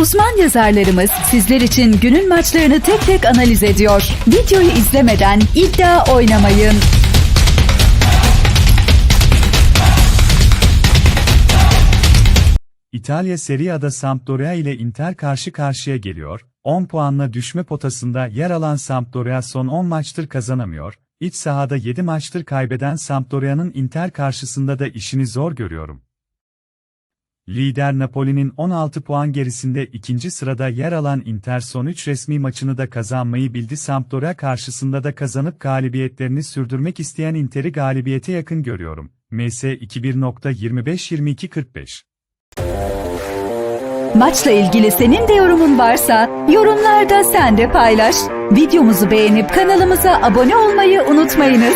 Uzman yazarlarımız sizler için günün maçlarını tek tek analiz ediyor. Videoyu izlemeden iddia oynamayın. İtalya Serie A'da Sampdoria ile Inter karşı karşıya geliyor. 10 puanla düşme potasında yer alan Sampdoria son 10 maçtır kazanamıyor. İç sahada 7 maçtır kaybeden Sampdoria'nın Inter karşısında da işini zor görüyorum. Lider Napoli'nin 16 puan gerisinde ikinci sırada yer alan Inter son 3 resmi maçını da kazanmayı bildi. Sampdoria karşısında da kazanıp galibiyetlerini sürdürmek isteyen Inter'i galibiyete yakın görüyorum. MS 21.25-22.45 Maçla ilgili senin de yorumun varsa yorumlarda sen de paylaş. Videomuzu beğenip kanalımıza abone olmayı unutmayınız.